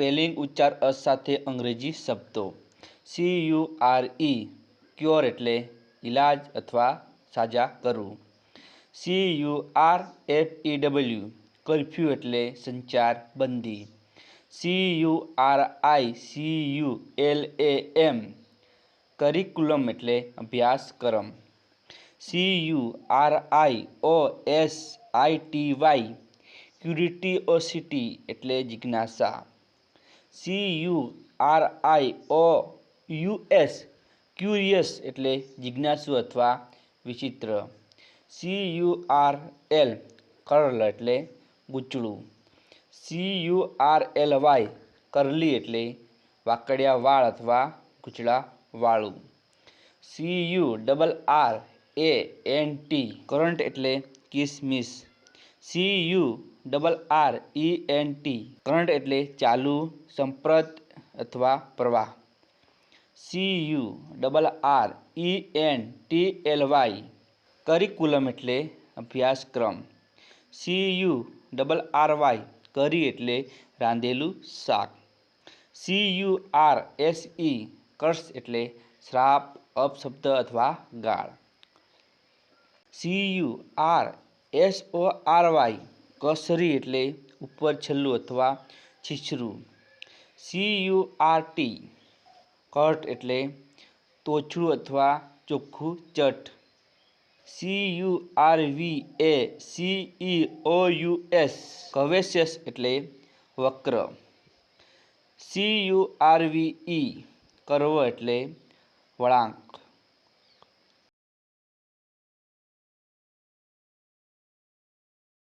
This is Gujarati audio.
સ્પેલિંગ ઉચ્ચાર અ સાથે અંગ્રેજી શબ્દો. C U R E cure એટલે ઇલાજ અથવા સાજા કરવું. C U R F E W curfew એટલે સંચાર બંધી. C U R I C U L A M curriculum એટલે અભ્યાસક્રમ. C U R I O S I T Y curiosity એટલે જિજ્ઞાસા. C U R I O U S curious એટલે જિજ્ઞાસુ અથવા વિચિત્ર C U R L curl એટલે ગૂંચળું C U R L Y curly એટલે વાકડિયા વાળ અથવા ગૂંચળા વાળું C U double R A N T currant એટલે કિસમિસ C U double R E N T current એટલે ચાલુ, સંપ્રત અથવા પ્રવાહ. C U double R E N T L Y curriculum એટલે અભ્યાસક્રમ. C U double R Y curry એટલે રાંધેલું શાક. C U R S E curse એટલે શ્રાપ, અપશબ્દ અથવા ગાળ. C U R S O R Y cursory એટલે ઉપર છેલ્લું અથવા છીછરું C U R T curt એટલે તોછડું અથવા ચોખ્ખું ચટ C U R V A C E O U S curvaceous એટલે વક્ર C U R V E curve એટલે વળાંક